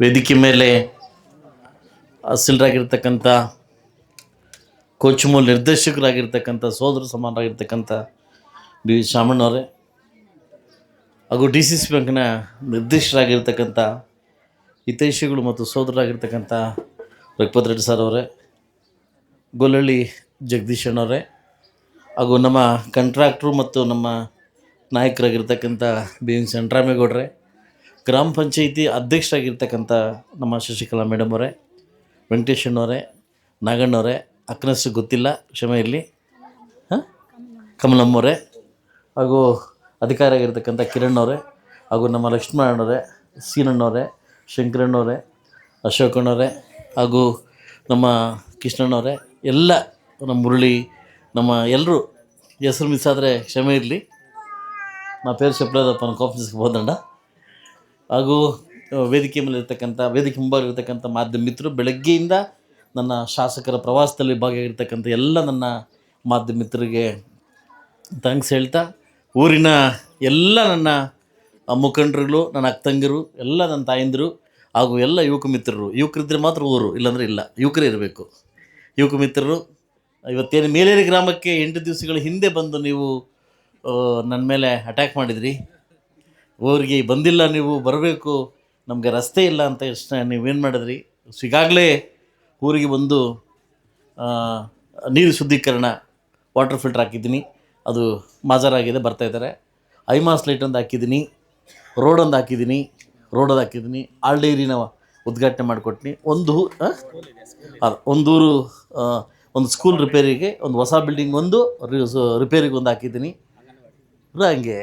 ವೇದಿಕೆ ಮೇಲೆ ಅಸಿಲರಾಗಿರ್ತಕ್ಕಂಥ ಕೋಚ್ ಮೂಲ ನಿರ್ದೇಶಕರಾಗಿರ್ತಕ್ಕಂಥ, ಸೋದರ ಸಮಾನರಾಗಿರ್ತಕ್ಕಂಥ ಬಿ ವಿ ಶಾಮಣ್ಣವರೇ ಹಾಗೂ ಡಿ ಸಿ ಸಿ ಬ್ಯಾಂಕ್ನ ನಿರ್ದೇಶಕರಾಗಿರ್ತಕ್ಕಂಥ ಹಿತೈಷಿಗಳು ಮತ್ತು ಸೋದರರಾಗಿರ್ತಕ್ಕಂಥ ರಘುಪತ್ ರೆಡ್ಡಿ ಸರ್ ಅವರೇ, ಗೊಲ್ಲಳ್ಳಿ ಜಗದೀಶ್ ಅಣ್ಣವರೇ ಹಾಗೂ ನಮ್ಮ ಕಂಟ್ರಾಕ್ಟ್ರು ಮತ್ತು ನಮ್ಮ ನಾಯಕರಾಗಿರ್ತಕ್ಕಂಥ ಬಿ ಎನ್ ಸಂಟ್ರಾಮೇಗೌಡ್ರೆ ಗ್ರಾಮ ಪಂಚಾಯಿತಿ ಅಧ್ಯಕ್ಷರಾಗಿರ್ತಕ್ಕಂಥ ನಮ್ಮ ಶಶಿಕಲಾ ಮೇಡಮ್ ಅವರೇ ವೆಂಕಟೇಶಣ್ಣವರೇ ನಾಗಣ್ಣವರೇ ಅಕ್ಕನಷ್ಟು ಗೊತ್ತಿಲ್ಲ, ಕ್ಷಮೆ ಇರಲಿ. ಹಾಂ? ಕಮಲಮ್ಮವರೇ ಹಾಗೂ ಅಧಿಕಾರಿ ಆಗಿರ್ತಕ್ಕಂಥ ಕಿರಣ್ ಹಾಗೂ ನಮ್ಮ ಲಕ್ಷ್ಮಣಣ್ಣವರೇ ಸೀನಣ್ಣವರೇ ಶಂಕರಣ್ಣವರೇ ಅಶೋಕಣ್ಣವರೇ ಹಾಗೂ ನಮ್ಮ ಕೃಷ್ಣಣ್ಣವರೇ ಎಲ್ಲ ನಮ್ಮ ಮುರಳಿ, ನಮ್ಮ ಎಲ್ಲರೂ ಹೆಸರು ಮಿಸ್ ಆದರೆ ಕ್ಷಮೆ ಇರಲಿ. ನಾ ಪೇರು ಶಪ್ಲದಪ್ಪ ನನ್ನ ಕಾಫೀಸ್ಗೆ ಹೋದಂಡ. ಹಾಗೂ ವೇದಿಕೆ ಮೇಲೆ ಇರ್ತಕ್ಕಂಥ ವೇದಿಕೆ ಮುಂಭಾಗಿರ್ತಕ್ಕಂಥ ಮಾಧ್ಯಮ ಮಿತ್ರರು ಬೆಳಗ್ಗೆಯಿಂದ ನನ್ನ ಶಾಸಕರ ಪ್ರವಾಸದಲ್ಲಿ ಭಾಗಿಯಾಗಿರ್ತಕ್ಕಂಥ ಎಲ್ಲ ನನ್ನ ಮಾಧ್ಯಮ ಮಿತ್ರರಿಗೆ ಥ್ಯಾಂಕ್ಸ್ ಹೇಳ್ತಾ, ಊರಿನ ಎಲ್ಲ ನನ್ನ ಮುಖಂಡರುಗಳು, ನನ್ನ ಅಕ್ಕಂಗಿರು ಎಲ್ಲ ನನ್ನ ತಾಯಂದಿರು ಹಾಗೂ ಎಲ್ಲ ಯುವಕ ಮಿತ್ರರು. ಯುವಕರಿದ್ದರೆ ಮಾತ್ರ ಊರು, ಇಲ್ಲಾಂದರೆ ಇಲ್ಲ. ಯುವಕರೇ ಇರಬೇಕು. ಯುವಕ ಮಿತ್ರರು, ಇವತ್ತೇನು ಮೇಲೇರಿ ಗ್ರಾಮಕ್ಕೆ ಎಂಟು ದಿವಸಗಳ ಹಿಂದೆ ಬಂದು ನೀವು ನನ್ನ ಮೇಲೆ ಅಟ್ಯಾಕ್ ಮಾಡಿದ್ರಿ. ಊರಿಗೆ ಬಂದಿಲ್ಲ ನೀವು ಬರಬೇಕು ನಮಗೆ ರಸ್ತೆ ಇಲ್ಲ ಅಂತ ಎಷ್ಟು ನೀವೇನು ಮಾಡಿದ್ರಿ? ಸಿಗಾಗಲೇ ಊರಿಗೆ ಆ, ನೀರು ಶುದ್ಧೀಕರಣ ವಾಟರ್ ಫಿಲ್ಟರ್ ಹಾಕಿದ್ದೀನಿ. ಅದು ಮಾಜರಾಗಿದೆ ಬರ್ತಾಯಿದ್ದಾರೆ ಐಮಾಸ್ ಲೈಟ್ ಒಂದು ಹಾಕಿದ್ದೀನಿ ರೋಡ್ ಒಂದು ಹಾಕಿದ್ದೀನಿ ರೋಡಲ್ಲಿ ಹಾಕಿದ್ದೀನಿ. ಆಲ್ ಡೈರಿನ ಉದ್ಘಾಟನೆ ಮಾಡಿಕೊಟ್ಟಿನಿ ಒಂದು? ಅದು ಒಂದೂರು ಒಂದು ಸ್ಕೂಲ್ ರಿಪೇರಿಗೆ ಒಂದು ಹೊಸ ಬಿಲ್ಡಿಂಗ್ ಒಂದು ರಿಪೇರಿಗೆ ಒಂದು ಹಾಕಿದ್ದೀನಿ. ಹಂಗೆ.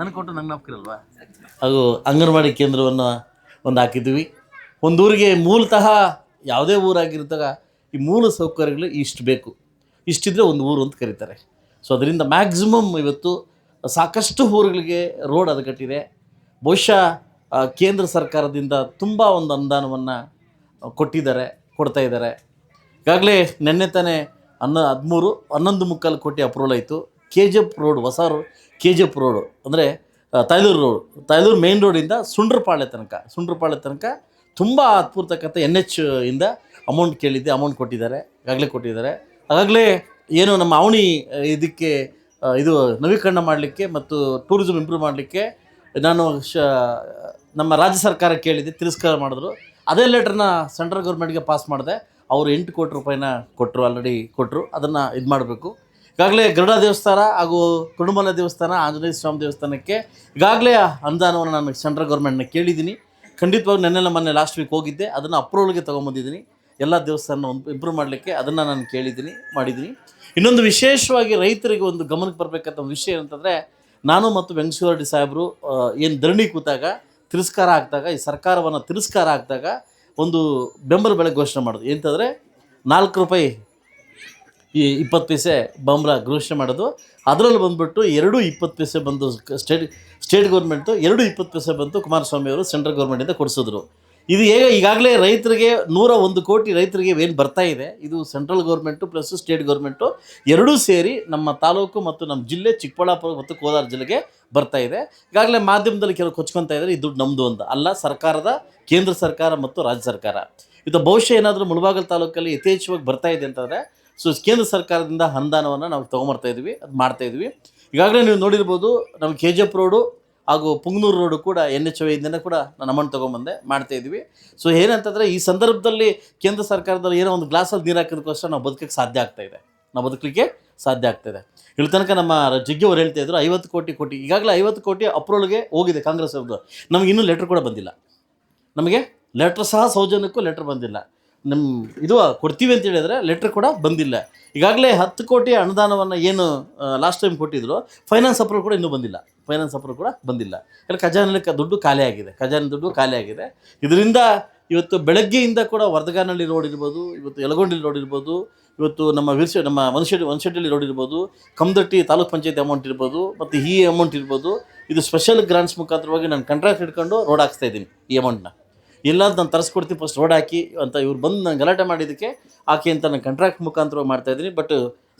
ನನಗೆ ಕೊಟ್ಟು ನಂಗೆ ನಾಪ್ಕಿರಲ್ವಾ ಹಾಗೂ ಅಂಗನವಾಡಿ ಕೇಂದ್ರವನ್ನು ಒಂದು ಹಾಕಿದ್ವಿ ಒಂದು ಊರಿಗೆ ಮೂಲತಃ ಯಾವುದೇ ಊರಾಗಿರ್ತಾಗ ಈ ಮೂಲ ಸೌಕರ್ಯಗಳು ಇಷ್ಟು ಬೇಕು. ಇಷ್ಟಿದ್ರೆ ಒಂದು ಊರು ಅಂತ ಕರೀತಾರೆ. ಸೊ ಅದರಿಂದ ಮ್ಯಾಕ್ಸಿಮಮ್ ಇವತ್ತು ಸಾಕಷ್ಟು ಊರುಗಳಿಗೆ ರೋಡ್ ಅದು ಕಟ್ಟಿದೆ ಬಹುಶಃ ಕೇಂದ್ರ ಸರ್ಕಾರದಿಂದ ತುಂಬ ಒಂದು ಅನುದಾನವನ್ನು ಕೊಟ್ಟಿದ್ದಾರೆ, ಕೊಡ್ತಾ ಇದ್ದಾರೆ. ಈಗಾಗಲೇ ನಿನ್ನೆ ತಾನೇ ಹನ್ನ ಹದಿಮೂರು, ಹನ್ನೊಂದು ಮುಕ್ಕಾಲು ಕೋಟಿ ಅಪ್ರೂವಲ್ ಆಯಿತು. ಕೆ ಜಿ ಎಫ್ ರೋಡ್ ಹೊಸ ಕೆ ಜಿ ಎಫ್ ರೋಡು ಅಂದರೆ ತಾಯ್ಲೂರು ರೋಡ್ ತಾಯ್ಲೂರು ಮೇನ್ ರೋಡಿಂದ ಸುಂಡ್ರಪಾಳ್ಯ ತನಕ. ಸುಂಡ್ರಪಾಳ್ಯ ತನಕ ತುಂಬ ಅದ್ಭುತಕ್ಕಂಥ ಎನ್ ಎಚ್ ಇಂದ ಅಮೌಂಟ್ ಕೇಳಿದ್ದೆ ಅಮೌಂಟ್ ಕೊಟ್ಟಿದ್ದಾರೆ, ಈಗಾಗಲೇ ಕೊಟ್ಟಿದ್ದಾರೆ. ಆಗಾಗಲೇ ಏನು ನಮ್ಮ ಅವಣಿ ಇದಕ್ಕೆ ಇದು ನವೀಕರಣ ಮಾಡಲಿಕ್ಕೆ ಮತ್ತು ಟೂರಿಸಮ್ ಇಂಪ್ರೂವ್ ಮಾಡಲಿಕ್ಕೆ ನಾನು ಶ, ನಮ್ಮ ರಾಜ್ಯ ಸರ್ಕಾರ ಕೇಳಿದ್ದೆ, ತಿರಸ್ಕಾರ ಮಾಡಿದ್ರು. ಅದೇ ಲೆಟ್ರನ್ನ ಸೆಂಟ್ರಲ್ ಗೌರ್ಮೆಂಟ್ಗೆ ಪಾಸ್ ಮಾಡಿದೆ. ಅವರು ಎಂಟು ಕೋಟಿ ರೂಪಾಯಿನ ಕೊಟ್ಟರು ಆಲ್ರೆಡಿ ಕೊಟ್ಟರು ಅದನ್ನು ಇದು ಮಾಡಬೇಕು. ಈಗಾಗಲೇ ಗರುಡ ದೇವಸ್ಥಾನ ಹಾಗೂ ಕುರುಮಲ ದೇವಸ್ಥಾನ, ಆಂಜನೇಯ ಸ್ವಾಮಿ ದೇವಸ್ಥಾನಕ್ಕೆ ಈಗಾಗಲೇ ಅನುದಾನವನ್ನು ನಾನು ಸೆಂಟ್ರಲ್ ಗೌರ್ಮೆಂಟ್ನ ಕೇಳಿದ್ದೀನಿ. ಖಂಡಿತವಾಗಿ ನೆನ್ನೆಲ್ಲ ಮೊನ್ನೆ ಲಾಸ್ಟ್ ವೀಕ್ ಹೋಗಿದ್ದೆ. ಅದನ್ನು ಅಪ್ರೂವಲ್ಗೆ ತೊಗೊಂಬಂದಿದ್ದೀನಿ. ಎಲ್ಲ ದೇವಸ್ಥಾನ ಒಂದು ಇಂಪ್ರೂವ್ ಮಾಡಲಿಕ್ಕೆ ಅದನ್ನು ನಾನು ಕೇಳಿದ್ದೀನಿ, ಮಾಡಿದ್ದೀನಿ. ಇನ್ನೊಂದು ವಿಶೇಷವಾಗಿ ರೈತರಿಗೆ ಒಂದು ಗಮನಕ್ಕೆ ಬರಬೇಕಂತ ವಿಷಯ ಏನಂತಂದರೆ, ನಾನು ಮತ್ತು ವೆಂಕಟೇಶ್ವರ ರೆಡ್ಡಿ ಸಾಹೇಬರು ಏನು ಧರಣಿ ಕೂತಾಗ, ತಿರಸ್ಕಾರ ಆಗ್ದಾಗ ಈ ಸರ್ಕಾರವನ್ನು ತಿರಸ್ಕಾರ ಆಗ್ದಾಗ ಒಂದು ಬೆಂಬಲ ಬೆಲೆ ಘೋಷಣೆ ಮಾಡೋದು. ಎಂತಂದರೆ ನಾಲ್ಕು ರೂಪಾಯಿ ಈ ಇಪ್ಪತ್ತು ಪೈಸೆ ಬಂಬಲ ಘೋಷಣೆ ಮಾಡೋದು. ಅದರಲ್ಲಿ ಬಂದ್ಬಿಟ್ಟು ಎರಡು ಇಪ್ಪತ್ತು ಪೈಸೆ ಬಂದು ಸ್ಟೇಟ್ ಸ್ಟೇಟ್ ಗೌರ್ಮೆಂಟು ಎರಡು ಇಪ್ಪತ್ತು ಪೈಸೆ ಬಂತು ಕುಮಾರಸ್ವಾಮಿ ಅವರು ಸೆಂಟ್ರಲ್ ಗೌರ್ಮೆಂಟಿಂದ ಕೊಡಿಸಿದ್ರು. ಇದು ಹೇಗೆ ಈಗಾಗಲೇ ರೈತರಿಗೆ ನೂರ ಒಂದು ಕೋಟಿ ರೈತರಿಗೆ ಏನು ಬರ್ತಾ ಇದೆ, ಇದು central government plus state government ಎರಡೂ ಸೇರಿ ನಮ್ಮ ತಾಲೂಕು ಮತ್ತು ನಮ್ಮ ಜಿಲ್ಲೆ ಚಿಕ್ಕಬಳ್ಳಾಪುರ ಮತ್ತು ಕೋಲಾರ ಜಿಲ್ಲೆಗೆ ಬರ್ತಾ ಇದೆ. ಈಗಾಗಲೇ ಮಾಧ್ಯಮದಲ್ಲಿ ಕೆಲವು ಕೊಚ್ಕೊತಾ ಇದ್ದಾರೆ ದುಡ್ಡು ನಮ್ಮದು ಅಂತ. ಅಲ್ಲ, ಸರ್ಕಾರದ, ಕೇಂದ್ರ ಸರ್ಕಾರ ಮತ್ತು ರಾಜ್ಯ ಸರ್ಕಾರ. ಇದು ಬಹುಶಃ ಏನಾದರೂ ಮುಳಬಾಗಲ್ ತಾಲೂಕಲ್ಲಿ ಯಥೇಚ್ಛವಾಗಿ ಬರ್ತಾ ಇದೆ ಅಂತಂದರೆ ಸೊ ಕೇಂದ್ರ ಸರ್ಕಾರದಿಂದ ಅನುದಾನವನ್ನು ನಾವು ತೊಗೊಂಬರ್ತಾ ಇದ್ವಿ, ಅದು ಮಾಡ್ತಾ ಇದ್ವಿ. ಈಗಾಗಲೇ ನೀವು ನೋಡಿರ್ಬೋದು ನಮ್ಮ ಕೆ ಜಿ ಎಫ್ ರೋಡು ಹಾಗೂ ಪುಂಗನೂರು ರೋಡು ಕೂಡ ಎನ್ ಎಚ್ ಐದಿಂದ ಕೂಡ ನಾನು ಅಮೌಂಟ್ ತೊಗೊಂಬಂದೆ ಮಾಡ್ತಾ ಇದ್ವಿ. ಸೊ ಏನಂತಂದರೆ ಈ ಸಂದರ್ಭದಲ್ಲಿ ಕೇಂದ್ರ ಸರ್ಕಾರದಲ್ಲಿ ಏನೋ ಒಂದು ಗ್ಲಾಸಲ್ಲಿ ನೀರು ಹಾಕೋದಕ್ಕೋಸ್ಕರ ನಾವು ಬದುಕಕ್ಕೆ ಸಾಧ್ಯ ಆಗ್ತಾ ಇದೆ. ನಾವು ಬದುಕಲಿಕ್ಕೆ ಸಾಧ್ಯ ಆಗ್ತಾಯಿದೆ ಇಲ್ಲಿ ತನಕ ನಮ್ಮ ಜಗ್ಗಿ ಅವ್ರು ಹೇಳ್ತಾ ಇದ್ರು, ಐವತ್ತು ಕೋಟಿ ಕೋಟಿ, ಈಗಾಗಲೇ ಐವತ್ತು ಕೋಟಿ ಅಪ್ರೂವಲ್ಗೆ ಹೋಗಿದೆ ಕಾಂಗ್ರೆಸ್ ಅವ್ರದ್ದು. ನಮಗೆ ಇನ್ನೂ ಲೆಟ್ರ್ ಕೂಡ ಬಂದಿಲ್ಲ. ನಮಗೆ ಲೆಟ್ರ್ ಸಹ ಸೌಜನ್ಯಕ್ಕೂ ಲೆಟ್ರ್ ಬಂದಿಲ್ಲ. ನಮ್ಮ ಇದು ಕೊಡ್ತೀವಿ ಅಂತ ಹೇಳಿದ್ರೆ ಲೆಟ್ರ್ ಕೂಡ ಬಂದಿಲ್ಲ. ಈಗಾಗಲೇ ಹತ್ತು ಕೋಟಿ ಅನುದಾನವನ್ನು ಏನು ಲಾಸ್ಟ್ ಟೈಮ್ ಕೊಟ್ಟಿದ್ರು ಫೈನಾನ್ಸ್ ಅಪ್ರೂವ್ ಕೂಡ ಇನ್ನೂ ಬಂದಿಲ್ಲ. ಫೈನಾನ್ಸ್ ಅಪ್ರೂವ್ ಕೂಡ ಬಂದಿಲ್ಲ. ಯಾಕಂದರೆ ಖಜಾನೆ ದುಡ್ಡು ಖಾಲಿ ಆಗಿದೆ. ಖಜಾನೆ ದುಡ್ಡು ಖಾಲಿ ಆಗಿದೆ. ಇದರಿಂದ ಇವತ್ತು ಬೆಳಗ್ಗೆಯಿಂದ ಕೂಡ ವರ್ಧಗಾನಲ್ಲಿ ರೋಡ್ ಇವತ್ತು ಯಲಗೊಂಡಿ ರೋಡ್ ಇವತ್ತು ನಮ್ಮ ವಿರ್ಸ ನಮ್ಮ ಮನುಷ್ಯ ವನಶೆಟ್ಟಿಲಿ ರೋಡ್ ಇರ್ಬೋದು, ಕಮದಟ್ಟಿ ತಾಲೂಕ್ ಪಂಚಾಯತ್ ಅಮೌಂಟ್ ಇರ್ಬೋದು, ಮತ್ತು ಈ ಅಮೌಂಟ್ ಇರ್ಬೋದು. ಇದು ಸ್ಪೆಷಲ್ ಗ್ರಾಂಟ್ಸ್ ಮುಖಾಂತರವಾಗಿ ನಾನು ಕಾಂಟ್ರಾಕ್ಟ್ ಹಿಡ್ಕೊಂಡು ರೋಡ್ ಹಾಕ್ಸ್ತಾ ಇದ್ದೀನಿ ಈ ಅಮೌಂಟ್ನ ಇಲ್ಲ ನಾನು ತರಿಸ್ಕೊಡ್ತೀನಿ ಫಸ್ಟ್ ರೋಡ್ ಹಾಕಿ ಅಂತ ಇವ್ರು ಬಂದು ನಾನು ಗಲಾಟೆ ಮಾಡಿದ್ದಕ್ಕೆ ಆಕೆ ಅಂತ ನಾನು ಕಾಂಟ್ರಾಕ್ಟ್ ಮುಖಾಂತರ ಮಾಡ್ತಾ ಇದ್ದೀನಿ. ಬಟ್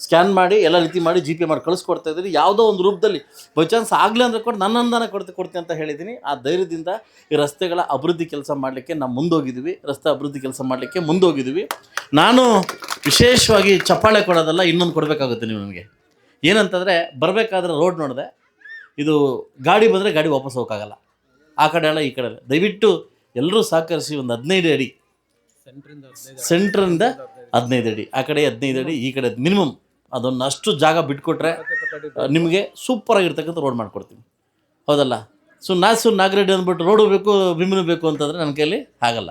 ಸ್ಕ್ಯಾನ್ ಮಾಡಿ, ಎಲ್ಲ ರೀತಿ ಮಾಡಿ ಜಿ ಪೇ ಮಾಡಿ ಕಳಿಸ್ಕೊಡ್ತಾ ಯಾವುದೋ ಒಂದು ರೂಪದಲ್ಲಿ ಬೈ ಚಾನ್ಸ್ ಆಗಲಿ ಅಂದರೆ ಕೂಡ ನನ್ನ ಅನುದಾನ ಕೊಡ್ತೆ, ಕೊಡ್ತೀನಿ ಅಂತ ಹೇಳಿದ್ದೀನಿ. ಆ ಧೈರ್ಯದಿಂದ ಈ ರಸ್ತೆಗಳ ಅಭಿವೃದ್ಧಿ ಕೆಲಸ ಮಾಡಲಿಕ್ಕೆ ನಾವು ಮುಂದೋಗಿದ್ದೀವಿ. ರಸ್ತೆ ಅಭಿವೃದ್ಧಿ ಕೆಲಸ ಮಾಡಲಿಕ್ಕೆ ಮುಂದೋಗಿದ್ದೀವಿ. ನಾನು ವಿಶೇಷವಾಗಿ ಚಪ್ಪಾಳೆ ಕೊಡೋದಲ್ಲ, ಇನ್ನೊಂದು ಕೊಡಬೇಕಾಗುತ್ತೆ ನೀವು ನನಗೆ ಏನಂತಂದರೆ, ಬರಬೇಕಾದ್ರೆ ರೋಡ್ ನೋಡಿದೆ. ಇದು ಗಾಡಿ ಬಂದರೆ ಗಾಡಿ ವಾಪಸ್ ಹೋಗೋಕ್ಕಾಗಲ್ಲ. ಆ ಕಡೆ ಅಲ್ಲ, ಈ ಕಡೆ ದಯವಿಟ್ಟು ಎಲ್ಲರೂ ಸಹಕರಿಸಿ ಒಂದು ಹದಿನೈದು ಅಡಿ. ಸೆಂಟ್ರಿಂದ ಹದಿನೈದು ಅಡಿ. ಆ ಕಡೆ ಹದಿನೈದು ಅಡಿ ಈ ಕಡೆ ಮಿನಿಮಮ್ ಅದೊಂದು ಅಷ್ಟು ಜಾಗ ಬಿಟ್ಕೊಟ್ರೆ ನಿಮಗೆ ನಿಮಗೆ ಸೂಪರಾಗಿರ್ತಕ್ಕಂಥ ರೋಡ್ ಮಾಡಿಕೊಡ್ತೀನಿ. ಹೌದಲ್ಲ? ಸೊ ನಾಸು ನಾಗರೆಡ್ಡಿ ಅಂದ್ಬಿಟ್ಟು ರೋಡು ಬೇಕು ಬಿಮ್ನು ಬೇಕು ಅಂತಂದರೆ ನನ್ನ ಕೈಯಲ್ಲಿ ಆಗಲ್ಲ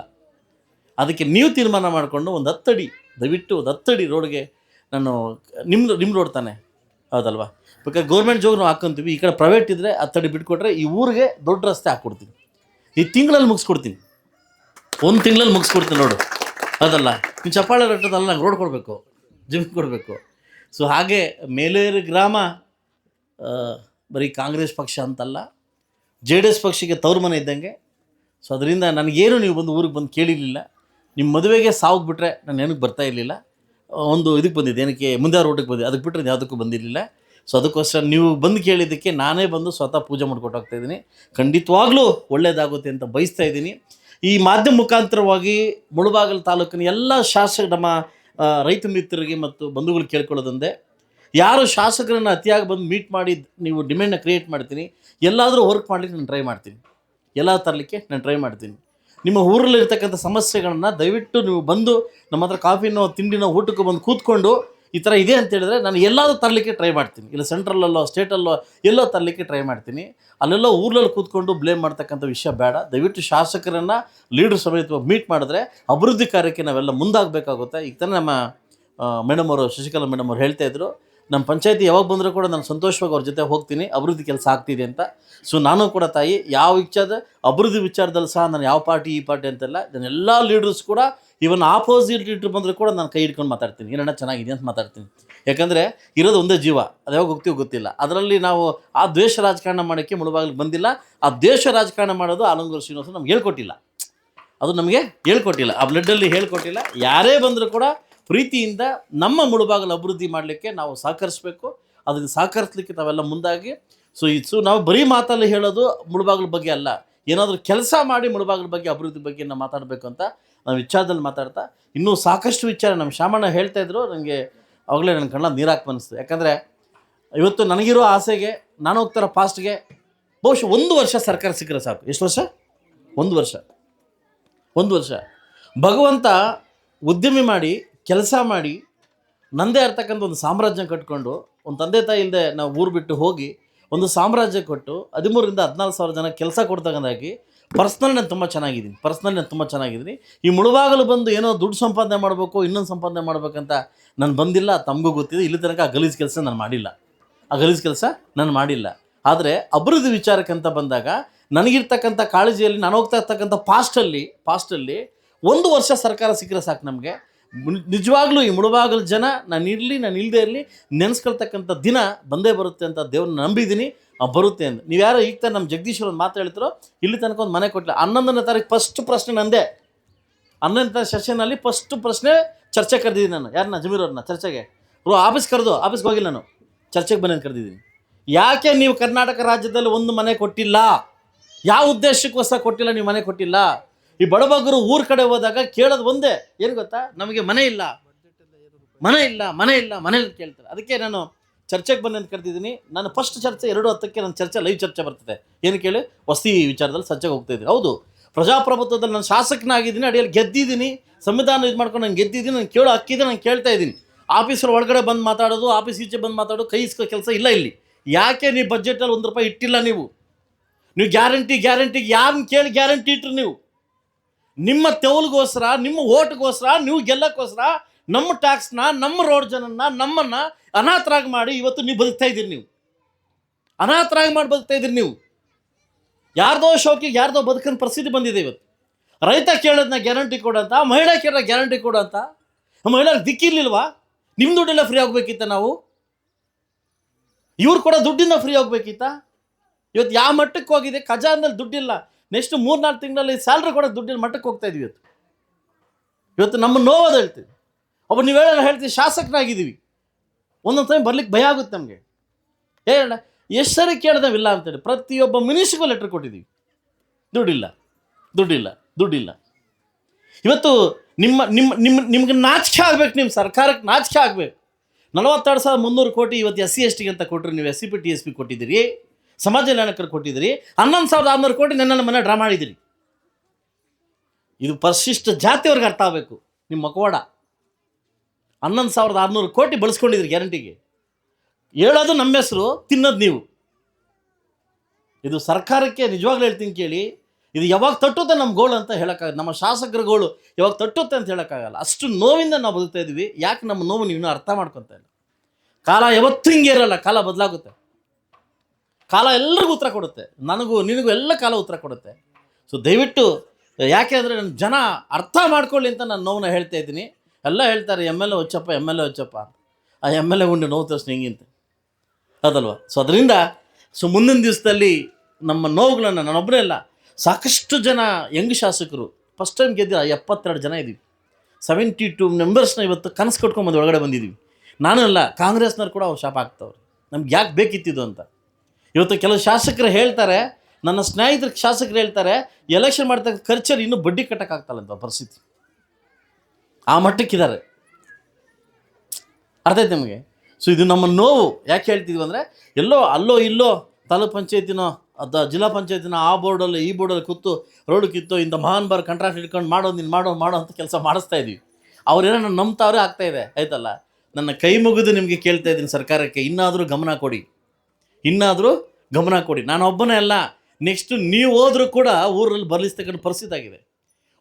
ಅದಕ್ಕೆ ನೀವು ತೀರ್ಮಾನ ಮಾಡಿಕೊಂಡು ಒಂದು ಹತ್ತಡಿ ದಯವಿಟ್ಟು ಒಂದು ಹತ್ತಡಿ ರೋಡ್ಗೆ ನಾನು ನಿಮ್ಮ ನಿಮ್ಮ ರೋಡ್ ತಾನೆ? ಹೌದಲ್ವಾ? ಬೇಕಾದ್ರೆ ಗೌರ್ಮೆಂಟ್ ಜೋಗ್ ನಾವು ಹಾಕ್ಕೊಂತೀವಿ ಈ ಕಡೆ ಪ್ರೈವೇಟ್ ಇದ್ದರೆ ಹತ್ತಡಿ ಬಿಟ್ಕೊಟ್ರೆ ಈ ಊರಿಗೆ ದೊಡ್ಡ ರಸ್ತೆ ಹಾಕ್ಕೊಡ್ತೀನಿ. ಈ ತಿಂಗಳಲ್ಲಿ ಮುಗಿಸ್ಕೊಡ್ತೀನಿ. ಒಂದು ತಿಂಗಳಲ್ಲಿ ಮುಗಿಸ್ಕೊಡ್ತೀನಿ ನೋಡು. ಅದಲ್ಲ ನೀವು ಚಪ್ಪಾಳೆ ರಟ್ಟದಲ್ಲ ನಂಗೆ ರೋಡ್ ಕೊಡಬೇಕು ಜಿಮ್ ಕೊಡಬೇಕು. ಸೊ ಹಾಗೆ ಮೇಲೇರು ಗ್ರಾಮ ಬರೀ ಕಾಂಗ್ರೆಸ್ ಪಕ್ಷ ಅಂತಲ್ಲ, ಜೆ ಡಿ ಎಸ್ ಪಕ್ಷಕ್ಕೆ ತವ್ರ ಇದ್ದಂಗೆ. ಸೊ ಅದರಿಂದ ನನಗೇನು ನೀವು ಬಂದು ಊರಿಗೆ ಬಂದು ಕೇಳಿರಲಿಲ್ಲ. ನಿಮ್ಮ ಮದುವೆಗೆ ಸಾವು ಬಿಟ್ಟರೆ ನಾನು ಏನಕ್ಕೆ ಬರ್ತಾ ಇರಲಿಲ್ಲ. ಒಂದು ಇದಕ್ಕೆ ಬಂದಿದ್ದೆ, ಏನಕ್ಕೆ ಮುಂದೆ ರೋಟಿಗೆ ಬಂದಿದ್ದೆ. ಅದಕ್ಕೆ ಬಿಟ್ಟರೆ ಯಾವುದಕ್ಕೂ ಬಂದಿರಲಿಲ್ಲ. ಸೊ ಅದಕ್ಕೋಸ್ಕರ ನೀವು ಬಂದು ಕೇಳಿದ್ದಕ್ಕೆ ನಾನೇ ಬಂದು ಸ್ವತಃ ಪೂಜೆ ಮಾಡ್ಕೊಟ್ಟು ಹೋಗ್ತಾ ಇದ್ದೀನಿ. ಖಂಡಿತವಾಗ್ಲೂ ಒಳ್ಳೆಯದಾಗುತ್ತೆ ಅಂತ ಬಯಸ್ತಾ ಇದ್ದೀನಿ. ಈ ಮಾಧ್ಯಮ ಮುಖಾಂತರವಾಗಿ ಮುಳುಬಾಗಲು ತಾಲೂಕಿನ ಎಲ್ಲ ಶಾಸಕ ನಮ್ಮ ರೈತ ಮಿತ್ರರಿಗೆ ಮತ್ತು ಬಂಧುಗಳು ಕೇಳ್ಕೊಳ್ಳೋದಂದೆ. ಯಾರು ಶಾಸಕರನ್ನು ಅತಿಯಾಗಿ ಬಂದು ಮೀಟ್ ಮಾಡಿ ನೀವು ಡಿಮ್ಯಾಂಡ್ನ ಕ್ರಿಯೇಟ್ ಮಾಡ್ತೀನಿ. ಎಲ್ಲಾದರೂ ವರ್ಕ್ ಮಾಡಲಿಕ್ಕೆ ನಾನು ಟ್ರೈ ಮಾಡ್ತೀನಿ. ಎಲ್ಲ ತರಲಿಕ್ಕೆ ನಾನು ಟ್ರೈ ಮಾಡ್ತೀನಿ. ನಿಮ್ಮ ಊರಲ್ಲಿರ್ತಕ್ಕಂಥ ಸಮಸ್ಯೆಗಳನ್ನು ದಯವಿಟ್ಟು ನೀವು ಬಂದು ನಮ್ಮ ಹತ್ರ ಕಾಫಿನೋ ತಿಂಡಿನೋ, ಊಟಕ್ಕೆ ಬಂದು ಕೂತ್ಕೊಂಡು ಈ ಥರ ಇದೆ ಅಂತ ಹೇಳಿದ್ರೆ ನಾನು ಎಲ್ಲಾದರೂ ತರಲಿಕ್ಕೆ ಟ್ರೈ ಮಾಡ್ತೀನಿ. ಇಲ್ಲ ಸೆಂಟ್ರಲಲ್ಲೋ ಸ್ಟೇಟಲ್ಲೋ ಎಲ್ಲೋ ತರಲಿಕ್ಕೆ ಟ್ರೈ ಮಾಡ್ತೀನಿ. ಅಲ್ಲೆಲ್ಲೋ ಊರ್ಲಲ್ಲಿ ಕೂತ್ಕೊಂಡು ಬ್ಲೇಮ್ ಮಾಡ್ತಕ್ಕಂಥ ವಿಷಯ ಬೇಡ. ದಯವಿಟ್ಟು ಶಾಸಕರನ್ನು ಲೀಡರ್ ಸಮೇತ ಮೀಟ್ ಮಾಡಿದ್ರೆ ಅಭಿವೃದ್ಧಿ ಕಾರ್ಯಕ್ಕೆ ನಾವೆಲ್ಲ ಮುಂದಾಗಬೇಕಾಗುತ್ತೆ. ಈಗ ತಾನೇ ನಮ್ಮ ಮೇಡಮ್ ಅವರು, ಶಶಿಕಲಾ ಮೇಡಮ್ ಅವ್ರು ಹೇಳ್ತಾ ಇದ್ರು, ನಮ್ಮ ಪಂಚಾಯತಿ ಯಾವಾಗ ಬಂದರೂ ಕೂಡ ನಾನು ಸಂತೋಷವಾಗಿ ಅವ್ರ ಜೊತೆ ಹೋಗ್ತೀನಿ. ಅಭಿವೃದ್ಧಿ ಕೆಲಸ ಆಗ್ತಿದೆ ಅಂತ. ಸೊ ನಾನು ಕೂಡ ತಾಯಿ, ಯಾವ ಇಚ್ಛಾದ ಅಭಿವೃದ್ಧಿ ವಿಚಾರದಲ್ಲಿ ಸಹ ನಾನು ಯಾವ ಪಾರ್ಟಿ, ಈ ಪಾರ್ಟಿ ಅಂತೆಲ್ಲ ನಾನು ಲೀಡರ್ಸ್ ಕೂಡ ಇವನ್ ಆಪೋಸಿಟ್ ಇಟ್ಟು ಬಂದರೂ ಕೂಡ ನಾನು ಕೈ ಹಿಡ್ಕೊಂಡು ಮಾತಾಡ್ತೀನಿ. ಏನಣ್ಣ ಚೆನ್ನಾಗಿದೆ ಅಂತ ಮಾತಾಡ್ತೀನಿ. ಯಾಕಂದರೆ ಇರೋದು ಒಂದೇ ಜೀವ. ಅದು ಯಾವಾಗ ಹೋಗ್ತೀವಿ ಗೊತ್ತಿಲ್ಲ. ಅದರಲ್ಲಿ ನಾವು ಆ ದ್ವೇಷ ರಾಜಕಾರಣ ಮಾಡೋಕ್ಕೆ ಮುಳುಬಾಗಿಲು ಬಂದಿಲ್ಲ. ಆ ದ್ವೇಷ ರಾಜಕಾರಣ ಮಾಡೋದು ಆಲಂಗೂರು ಶ್ರೀನಿವಾಸ ನಮ್ಗೆ ಹೇಳ್ಕೊಟ್ಟಿಲ್ಲ. ಅದು ನಮಗೆ ಹೇಳ್ಕೊಟ್ಟಿಲ್ಲ. ಆ ಬ್ಲಡ್ಡಲ್ಲಿ ಹೇಳ್ಕೊಟ್ಟಿಲ್ಲ. ಯಾರೇ ಬಂದರೂ ಕೂಡ ಪ್ರೀತಿಯಿಂದ ನಮ್ಮ ಮುಳುಬಾಗಲು ಅಭಿವೃದ್ಧಿ ಮಾಡಲಿಕ್ಕೆ ನಾವು ಸಹಕರಿಸಬೇಕು. ಅದನ್ನು ಸಹಕರಿಸಲಿಕ್ಕೆ ತಾವೆಲ್ಲ ಮುಂದಾಗಿ. ಸೊ ಸೊ ನಾವು ಬರೀ ಮಾತಲ್ಲಿ ಹೇಳೋದು ಮುಳುಬಾಗಲ ಬಗ್ಗೆ ಅಲ್ಲ. ಏನಾದರೂ ಕೆಲಸ ಮಾಡಿ ಮುಳುಬಾಗಲ ಬಗ್ಗೆ, ಅಭಿವೃದ್ಧಿ ಬಗ್ಗೆ ನಾವು ಮಾತಾಡಬೇಕು ಅಂತ ನಾವು ವಿಚಾರದಲ್ಲಿ ಮಾತಾಡ್ತಾ, ಇನ್ನೂ ಸಾಕಷ್ಟು ವಿಚಾರ ನಮ್ಮ ಶಾಮಣ್ಣ ಹೇಳ್ತಾ ಇದ್ರು ನನಗೆ ಅವಾಗಲೇ ನನ್ನ ಕಣ್ಣ ನೀರಾಕ್ ಅನಿಸ್ತು. ಯಾಕಂದರೆ ಇವತ್ತು ನನಗಿರೋ ಆಸೆಗೆ, ನಾನು ಹೋಗ್ತಾರ ಪಾಸ್ಟ್ಗೆ ಬಹುಶಃ ಒಂದು ವರ್ಷ ಸರ್ಕಾರ ಸಿಕ್ಕರೆ ಸಾಕು. ಎಷ್ಟು ವರ್ಷ? ಒಂದು ವರ್ಷ. ಒಂದು ವರ್ಷ. ಭಗವಂತ ಉದ್ಯಮಿ ಮಾಡಿ, ಕೆಲಸ ಮಾಡಿ, ನಂದೇ ಇರ್ತಕ್ಕಂಥ ಒಂದು ಸಾಮ್ರಾಜ್ಯ ಕಟ್ಕೊಂಡು, ಒಂದು ತಂದೆ ತಾಯಿ ಇಲ್ಲದೆ ನಾವು ಊರು ಬಿಟ್ಟು ಹೋಗಿ, ಒಂದು ಸಾಮ್ರಾಜ್ಯ ಕೊಟ್ಟು ಹದಿಮೂರರಿಂದ ಹದಿನಾಲ್ಕು ಸಾವಿರ ಜನ ಕೆಲಸ ಕೊಡ್ತಕ್ಕಂಥಾಗಿ ಪರ್ಸ್ನಲ್ ನಾನು ತುಂಬ ಚೆನ್ನಾಗಿದ್ದೀನಿ. ಪರ್ಸ್ನಲ್ ನಾನು ತುಂಬ ಚೆನ್ನಾಗಿದ್ದೀನಿ. ಈ ಮುಳುಬಾಗಲು ಬಂದು ಏನೋ ದುಡ್ಡು ಸಂಪಾದನೆ ಮಾಡಬೇಕು, ಇನ್ನೊಂದು ಸಂಪಾದನೆ ಮಾಡಬೇಕಂತ ನಾನು ಬಂದಿಲ್ಲ, ತಮಗೂ ಗೊತ್ತಿದೆ. ಇಲ್ಲಿ ತನಕ ಆ ಗಲೀಜು ಕೆಲಸ ನಾನು ಮಾಡಿಲ್ಲ. ಆ ಗಲೀಜು ಕೆಲಸ ನಾನು ಮಾಡಿಲ್ಲ. ಆದರೆ ಅಭಿವೃದ್ಧಿ ವಿಚಾರಕ್ಕಂತ ಬಂದಾಗ ನನಗಿರ್ತಕ್ಕಂಥ ಕಾಳಜಿಯಲ್ಲಿ, ನಾನು ಹೋಗ್ತಾ ಇರ್ತಕ್ಕಂಥ ಪಾಸ್ಟಲ್ಲಿ ಪಾಸ್ಟಲ್ಲಿ ಒಂದು ವರ್ಷ ಸರ್ಕಾರ ಸಿಕ್ಕರೆ ಸಾಕು ನಮಗೆ. ನಿಜವಾಗ್ಲೂ ಈ ಮುಳುಬಾಗಲು ಜನ ನಾನು ಇರಲಿ ನಾನು ಇಲ್ಲದೆ ಇರಲಿ ನೆನೆಸ್ಕೊಳ್ತಕ್ಕಂಥ ದಿನ ಬಂದೇ ಬರುತ್ತೆ ಅಂತ ದೇವ್ರನ್ನ ನಂಬಿದ್ದೀನಿ. ಬರುತ್ತೆ ಅಂತ. ನೀವು ಯಾರೋ ಈಗ ತಾನೆ ನಮ್ಮ ಜಗದೀಶ್ವರ ಒಂದು ಮಾತು ಹೇಳ್ತಿರೋ ಇಲ್ಲಿ ತನಕ ಒಂದು ಮನೆ ಕೊಟ್ಟಿಲ್ಲ ಹನ್ನೊಂದನೇ ತಾರೀಕು ಫಸ್ಟ್ ಪ್ರಶ್ನೆ ನಂದೇ. ಹನ್ನೊಂದನೇ ತಾರೀಕು ಸೆಷನಲ್ಲಿ ಫಸ್ಟ್ ಪ್ರಶ್ನೆ ಚರ್ಚೆ ಕರೆದಿದ್ದೀನಿ ನಾನು. ಯಾರನ್ನ ಜಮೀರ್ ಅವ್ರನ್ನ, ಚರ್ಚೆಗೆ. ಬ್ರೋ, ಆಫೀಸ್ ಕರೆದು, ಆಫೀಸ್ಗೆ ಹೋಗಿಲ್ಲ ನಾನು. ಚರ್ಚೆಗೆ ಬನ್ನಿ ಅಂತ ಕರೆದಿದ್ದೀನಿ. ಯಾಕೆ ನೀವು ಕರ್ನಾಟಕ ರಾಜ್ಯದಲ್ಲಿ ಒಂದು ಮನೆ ಕೊಟ್ಟಿಲ್ಲ? ಯಾವ ಉದ್ದೇಶಕ್ಕೋಸ್ಕರ ಕೊಟ್ಟಿಲ್ಲ ನೀವು ಮನೆ ಕೊಟ್ಟಿಲ್ಲ? ಈ ಬಡಬಗರು ಊರ ಕಡೆ ಹೋದಾಗ ಕೇಳೋದು ಒಂದೇ. ಏನು ಗೊತ್ತಾ? ನಮಗೆ ಮನೆ ಇಲ್ಲ. ಮನೆ ಇಲ್ಲ ಮನೆ ಇಲ್ಲ ಮನೆ ಇಲ್ಲ ಕೇಳ್ತಾರೆ. ಅದಕ್ಕೆ ನಾನು ಚರ್ಚೆಗೆ ಬನ್ನಿ ಅಂತ ಕರೆದಿದ್ದೀನಿ. ನಾನು ಫಸ್ಟ್ ಚರ್ಚೆ, ಎರಡು ಹತ್ತಕ್ಕೆ ನನ್ನ ಚರ್ಚೆ ಲೈವ್ ಚರ್ಚೆ ಬರ್ತದೆ. ಏನು ಕೇಳಿ? ವಸತಿ ವಿಚಾರದಲ್ಲಿ ಚರ್ಚೆಗೆ ಹೋಗ್ತಾ ಇದ್ದೀನಿ. ಹೌದು, ಪ್ರಜಾಪ್ರಭುತ್ವದಲ್ಲಿ ನಾನು ಶಾಸಕನಾಗಿದ್ದೀನಿ, ಅಡಿಯಲ್ಲಿ ಗೆದ್ದಿದ್ದೀನಿ, ಸಂವಿಧಾನ ಇದು ಮಾಡ್ಕೊಂಡು ನಾನು ಗೆದ್ದಿದ್ದೀನಿ, ನಾನು ಕೇಳೋ ಹಕ್ಕಿದೆ, ನಾನು ಕೇಳ್ತಾ ಇದ್ದೀನಿ. ಆಫೀಸರ್ ಒಳಗಡೆ ಬಂದು ಮಾತಾಡೋದು, ಆಫೀಸ್ ಈಚೆ ಬಂದು ಮಾತಾಡೋದು, ಕೈ ಇಸ್ಕೋ ಕೆಲಸ ಇಲ್ಲ ಇಲ್ಲಿ. ಯಾಕೆ ನೀವು ಬಜೆಟಲ್ಲಿ ಒಂದು ರೂಪಾಯಿ ಇಟ್ಟಿಲ್ಲ ನೀವು? ನೀವು ಗ್ಯಾರಂಟಿ ಗ್ಯಾರಂಟಿ ಯಾರನ್ನ ಕೇಳಿ ಗ್ಯಾರಂಟಿ ಇಟ್ರು ನೀವು? ನಿಮ್ಮ ತೆವಲ್ಗೋಸ್ಕರ, ನಿಮ್ಮ ಓಟ್ಗೋಸ್ಕರ, ನೀವು ಗೆಲ್ಲಕ್ಕೋಸ್ಕರ ನಮ್ಮ ಟ್ಯಾಕ್ಸ್ನ ನಮ್ಮ ರೋಡ್ ಜನನ್ನ, ನಮ್ಮನ್ನ ಅನಾಥರಾಗಿ ಮಾಡಿ ಇವತ್ತು ನೀವು ಬದುಕ್ತಾ ಇದ್ದೀರಿ ನೀವು. ಅನಾಥರಾಗಿ ಮಾಡಿ ಬದುಕ್ತಾ ಇದ್ದೀರಿ ನೀವು. ಯಾರ್ದೋ ಶೋಕಿಗೆ ಯಾರ್ದೋ ಬದುಕಿನ ಪರಿಸ್ಥಿತಿ ಬಂದಿದೆ ಇವತ್ತು. ರೈತ ಕೇಳೋದನ್ನ ಗ್ಯಾರಂಟಿ ಕೊಡಂತ ಮಹಿಳಾ ಕೇಳೋ ಗ್ಯಾರಂಟಿ ಕೊಡಂತ ಮಹಿಳೆಯರಿಗೆ ದಿಕ್ಕಿರ್ಲಿಲ್ವಾ ನಿಮ್ಮ ದುಡ್ಡೆಲ್ಲ ಫ್ರೀ ಆಗಬೇಕಿತ್ತ ನಾವು? ಇವ್ರು ಕೂಡ ದುಡ್ಡಿಂದ ಫ್ರೀ ಆಗಬೇಕಿತ್ತ? ಇವತ್ತು ಯಾವ ಮಟ್ಟಕ್ಕೆ ಹೋಗಿದೆ? ಖಜಾನದಲ್ಲಿ ದುಡ್ಡಿಲ್ಲ. ನೆಕ್ಸ್ಟ್ ಮೂರ್ನಾಲ್ಕು ತಿಂಗಳಲ್ಲಿ ಸ್ಯಾಲ್ರಿ ಕೂಡ ದುಡ್ಡಿನ ಮಟ್ಟಕ್ಕೆ ಹೋಗ್ತಾ ಇದೀವಿ ಇವತ್ತು. ಇವತ್ತು ನಮ್ಮ ನೋವದು ಹೇಳ್ತೀವಿ ಒಬ್ಬ ನೀವು ಹೇಳಲ್ಲ ಹೇಳ್ತೀವಿ ಶಾಸಕರಾಗಿದ್ದೀವಿ. ಒಂದೊಂದು ಟೈಮ್ ಬರ್ಲಿಕ್ಕೆ ಭಯ ಆಗುತ್ತೆ ನಮಗೆ. ಹೇಳ ಎಷ್ಟು ಸರಿ ಕೇಳ್ದೇವಿಲ್ಲ ಅಂತೇಳಿ ಪ್ರತಿಯೊಬ್ಬ ಮಿನಿಸ್ಟ್ರಿಗೂ ಲೆಟ್ರ್ ಕೊಟ್ಟಿದ್ದೀವಿ. ದುಡ್ಡಿಲ್ಲ ದುಡ್ಡಿಲ್ಲ ದುಡ್ಡಿಲ್ಲ. ಇವತ್ತು ನಿಮ್ಮ ನಿಮ್ಮ ನಿಮ್ಮ, ನಿಮ್ಗೆ ನಾಚಿಕೆ ಆಗ್ಬೇಕು ನಿಮ್ಮ ಸರ್ಕಾರಕ್ಕೆ ನಾಚಿಕೆ ಆಗ್ಬೇಕು. ನಲವತ್ತೆರಡು ಸಾವಿರದ ಮುನ್ನೂರು ಕೋಟಿ ಇವತ್ತು ಎಸ್ ಸಿ ಎಸ್ ಟಿಗೆ ಅಂತ ಕೊಟ್ಟರು ನೀವು S C P, T S P ಕೊಟ್ಟಿದ್ದೀರಿ. ಸಮಾಜ ಕಲ್ಯಾಣಕರು ಕೊಟ್ಟಿದ್ದೀರಿ. ಹನ್ನೊಂದು ಸಾವಿರದ ಆರುನೂರು ಕೋಟಿ ನನ್ನ ಮನೆ ಡ್ರಾ ಮಾಡಿದ್ದೀರಿ. ಇದು ಪರಿಶಿಷ್ಟ ಜಾತಿಯವ್ರಿಗೆ ಅರ್ಥ ಆಗಬೇಕು. ನಿಮ್ಮ ಮಕವಾಡ. ಹನ್ನೊಂದು ಸಾವಿರದ ಆರುನೂರು ಕೋಟಿ ಬಳಸ್ಕೊಂಡಿದ್ರಿ ಗ್ಯಾರಂಟಿಗೆ. ಹೇಳೋದು ನಮ್ಮ ಹೆಸರು, ತಿನ್ನೋದು ನೀವು. ಇದು ಸರ್ಕಾರಕ್ಕೆ ನಿಜವಾಗ್ಲೂ ಹೇಳ್ತೀನಿ ಕೇಳಿ, ಇದು ಯಾವಾಗ ತಟ್ಟುತ್ತೆ ನಮ್ಮ ಗೋಳು ಅಂತ ಹೇಳೋಕ್ಕಾಗಲ್ಲ. ನಮ್ಮ ಶಾಸಕರ ಗೋಳು ಯಾವಾಗ ತಟ್ಟುತ್ತೆ ಅಂತ ಹೇಳೋಕ್ಕಾಗಲ್ಲ. ಅಷ್ಟು ನೋವಿಂದ ನಾವು ಬದುಕ್ತಾ ಇದ್ದೀವಿ, ಯಾಕೆ ನಮ್ಮ ನೋವು ನೀವು ಅರ್ಥ ಮಾಡ್ಕೊತಾ ಇಲ್ಲ. ಕಾಲ ಯಾವತ್ತೂ ಹಿಂಗೆ ಇರಲ್ಲ, ಕಾಲ ಬದಲಾಗುತ್ತೆ. ಕಾಲ ಎಲ್ರಿಗೂ ಉತ್ತರ ಕೊಡುತ್ತೆ. ನನಗೂ, ನಿನಗೂ ಎಲ್ಲ ಕಾಲ ಉತ್ತರ ಕೊಡುತ್ತೆ. ಸೊ ದಯವಿಟ್ಟು, ಯಾಕೆ ಅಂದರೆ ನನ್ನ ಜನ ಅರ್ಥ ಮಾಡ್ಕೊಳ್ಳಿ ಅಂತ ನಾನು ನೋವನ್ನ ಹೇಳ್ತಾ ಇದ್ದೀನಿ. ಎಲ್ಲ ಹೇಳ್ತಾರೆ, M L A Hochappa, M L A ಅಂತ. ಆ ಎಂ ಎಲ್ ಎ ಉಂಡು ನೋವು ತೋರಿಸಿ ಹೆಂಗಿಂತ. ಅದಲ್ವ? ಸೊ ಅದರಿಂದ ಸೊ ಮುಂದಿನ ದಿವಸದಲ್ಲಿ ನಮ್ಮ ನೋವುಗಳನ್ನು ನಾನೊಬ್ಬರೇ ಅಲ್ಲ, ಸಾಕಷ್ಟು ಜನ ಯಂಗ್ ಶಾಸಕರು ಫಸ್ಟ್ ಟೈಮ್ ಗೆದ್ದ ಎಪ್ಪತ್ತೆರಡು ಜನ ಇದ್ದೀವಿ ಸೆವೆಂಟಿ ಟು ಮೆಂಬರ್ಸ್ನ ಇವತ್ತು ಕನಸು ಕಟ್ಕೊಂಬಂದು ಒಳಗಡೆ ಬಂದಿದ್ದೀವಿ ನಾನು ಅಲ್ಲ, ಕಾಂಗ್ರೆಸ್ನವ್ರು ಕೂಡ ಅವ್ರು ಶಾಪ ಆಗ್ತವ್ರು ನಮ್ಗೆ ಯಾಕೆ ಬೇಕಿತ್ತಿದ್ದು ಅಂತ. ಇವತ್ತು ಕೆಲವು ಶಾಸಕರು ಹೇಳ್ತಾರೆ, ನನ್ನ ಸ್ನೇಹಿತರ ಶಾಸಕರು ಹೇಳ್ತಾರೆ ಎಲೆಕ್ಷನ್ ಮಾಡ್ತಕ್ಕ ಖರ್ಚಲ್ಲಿ ಇನ್ನೂ ಬಡ್ಡಿ ಕಟ್ಟೋಕ್ಕಾಗ್ತಲ್ಲ ಅಂತ ಪರಿಸ್ಥಿತಿ. ಆ ಮಟ್ಟಕ್ಕಿದ್ದಾರೆ. ಅರ್ಥ ಆಯ್ತು ನಿಮಗೆ? ಸೊ ಇದು ನಮ್ಮ ನೋವು. ಯಾಕೆ ಹೇಳ್ತಿದ್ವಿ ಅಂದರೆ, ಎಲ್ಲೋ ಅಲ್ಲೋ ಇಲ್ಲೋ ತಾಲೂಕ್ ಪಂಚಾಯತಿನೋ ಅದ ಜಿಲ್ಲಾ ಪಂಚಾಯತಿನ ಆ ಬೋರ್ಡಲ್ಲಿ ಈ ಬೋರ್ಡಲ್ಲಿ ಕೂತು ರೋಡ್ ಕಿತ್ತು ಇಂಥ ಮಹಾನ್ ಬಾರ್ ಕಾಂಟ್ರಾಕ್ಟ್ ಹಿಡ್ಕೊಂಡು ಮಾಡೋ, ನೀನು ಮಾಡೋ ಮಾಡೋ ಅಂತ ಕೆಲಸ ಮಾಡಿಸ್ತಾ ಇದ್ವಿ. ಅವ್ರೇನೋ ನಂಬ್ತಾವ್ರೆ ಆಗ್ತಾ ಇದೆ, ಆಯ್ತಲ್ಲ? ನನ್ನ ಕೈ ಮುಗಿದು ನಿಮಗೆ ಕೇಳ್ತಾ ಇದ್ದೀನಿ ಸರ್ಕಾರಕ್ಕೆ, ಇನ್ನಾದರೂ ಗಮನ ಕೊಡಿ. ಇನ್ನಾದರೂ ಗಮನ ಕೊಡಿ. ನಾನು ಒಬ್ಬನೇ ಅಲ್ಲ. ನೆಕ್ಸ್ಟ್ ನೀವು ಹೋದರೂ ಕೂಡ ಊರಲ್ಲಿ ಬರ್ಲಿಸ್ತಕ್ಕಂಥ ಪರಿಸ್ಥಿತಿ ಆಗಿದೆ.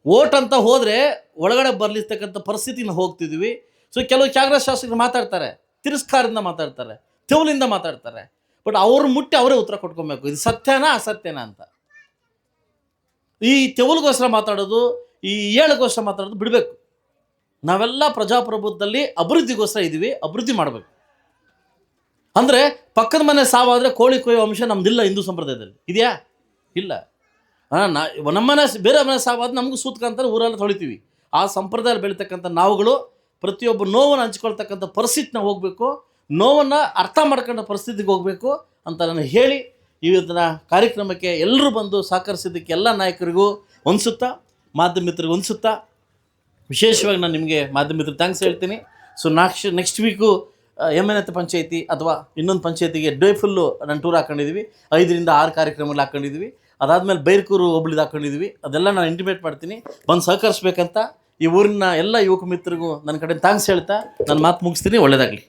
ಓಟ್ ಅಂತ ಹೋದರೆ ಒಳಗಡೆ ಬರಲಿಸ್ತಕ್ಕಂಥ ಪರಿಸ್ಥಿತಿನ ಹೋಗ್ತಿದ್ವಿ. ಸೊ ಕೆಲವು ಕಾಂಗ್ರೆಸ್ ಶಾಸಕರು ಮಾತಾಡ್ತಾರೆ. ತಿರಸ್ಕಾರದಿಂದ ಮಾತಾಡ್ತಾರೆ. ತೆವಲಿಂದ ಮಾತಾಡ್ತಾರೆ. ಬಟ್ ಅವ್ರ ಮುಟ್ಟಿ ಅವರೇ ಉತ್ತರ ಕೊಟ್ಕೊಬೇಕು. ಇದು ಸತ್ಯನಾ ಅಸತ್ಯನಾ ಅಂತ. ಈ ತೆವಲಿಗೋಸ್ಕರ ಮಾತಾಡೋದು, ಈ ಏಳಗೋಸ್ಕರ ಮಾತಾಡೋದು ಬಿಡಬೇಕು. ನಾವೆಲ್ಲ ಪ್ರಜಾಪ್ರಭುತ್ವದಲ್ಲಿ ಅಭಿವೃದ್ಧಿಗೋಸ್ಕರ ಇದ್ದೀವಿ ಅಭಿವೃದ್ಧಿ ಮಾಡಬೇಕು. ಅಂದರೆ ಪಕ್ಕದ ಮನೆ ಸಾವಾದರೆ ಕೋಳಿ ಕೊಯ್ಯೋ ಅಂಶ ನಮ್ದಿಲ್ಲ ಹಿಂದೂ ಸಂಪ್ರದಾಯದಲ್ಲಿ. ಇದೆಯಾ? ಇಲ್ಲ. ನಮ್ಮನೆ ಬೇರೆ ಮನೆ ಸಾವಾದ ನಮಗೂ ಸೂತ್ಕಂತಾರೆ ಊರಲ್ಲಿ ತೊಳಿತೀವಿ. ಆ ಸಂಪ್ರದಾಯ ಬೆಳೀತಕ್ಕಂಥ ನಾವುಗಳು ಪ್ರತಿಯೊಬ್ಬ ನೋವನ್ನು ಹಂಚ್ಕೊಳ್ತಕ್ಕಂಥ ಪರಿಸ್ಥಿತಿನ ಹೋಗಬೇಕು, ನೋವನ್ನು ಅರ್ಥ ಮಾಡ್ಕೊಂಡ ಪರಿಸ್ಥಿತಿಗೆ ಹೋಗಬೇಕು ಅಂತ ನಾನು ಹೇಳಿ ಇವತ್ತಿನ ಕಾರ್ಯಕ್ರಮಕ್ಕೆ ಎಲ್ಲರೂ ಬಂದು ಸಹಕರಿಸಿದ್ದಕ್ಕೆ ಎಲ್ಲ ನಾಯಕರಿಗೂ ಹೊಂದಿಸುತ್ತಾ ಮಾಧ್ಯಮ ಮಿತ್ರರಿಗೂ ವಿಶೇಷವಾಗಿ ನಾನು ನಿಮಗೆ ಮಾಧ್ಯಮ ಮಿತ್ರ ಥ್ಯಾಂಕ್ಸ್ ಹೇಳ್ತೀನಿ. ಸೊ ನಾಕ್ಷ ನೆಕ್ಸ್ಟ್ ವೀಕು ಎಂ ಎನ್ ಎತ್ ಪಂಚಾಯಿತಿ ಅಥವಾ ಇನ್ನೊಂದು ಪಂಚಾಯತಿಗೆ ಡೇ ಫುಲ್ಲು ನಾನು ಟೂರ್ ಹಾಕೊಂಡಿದ್ದೀವಿ. ಐದರಿಂದ ಆರು ಕಾರ್ಯಕ್ರಮಗಳು ಹಾಕೊಂಡಿದ್ದೀವಿ. ಅದಾದಮೇಲೆ ಬೈರ್ಕೂರು ಒಬ್ಳಿದು ಹಾಕೊಂಡಿದ್ವಿ. ಅದೆಲ್ಲ ನಾನು ಇಂಟಿಮೇಟ್ ಮಾಡ್ತೀನಿ. ಬಂದು ಸಹಕರಿಸ್ಬೇಕಂತ ಈ ಊರಿನ ಎಲ್ಲ ಯುವಕ ಮಿತ್ರರಿಗೂ ನನ್ನ ಕಡೆ ಥ್ಯಾಂಕ್ಸ್ ಹೇಳ್ತಾ ನನ್ನ ಮಾತು ಮುಗಿಸ್ತೀನಿ. ಒಳ್ಳೆಯದಾಗಲಿ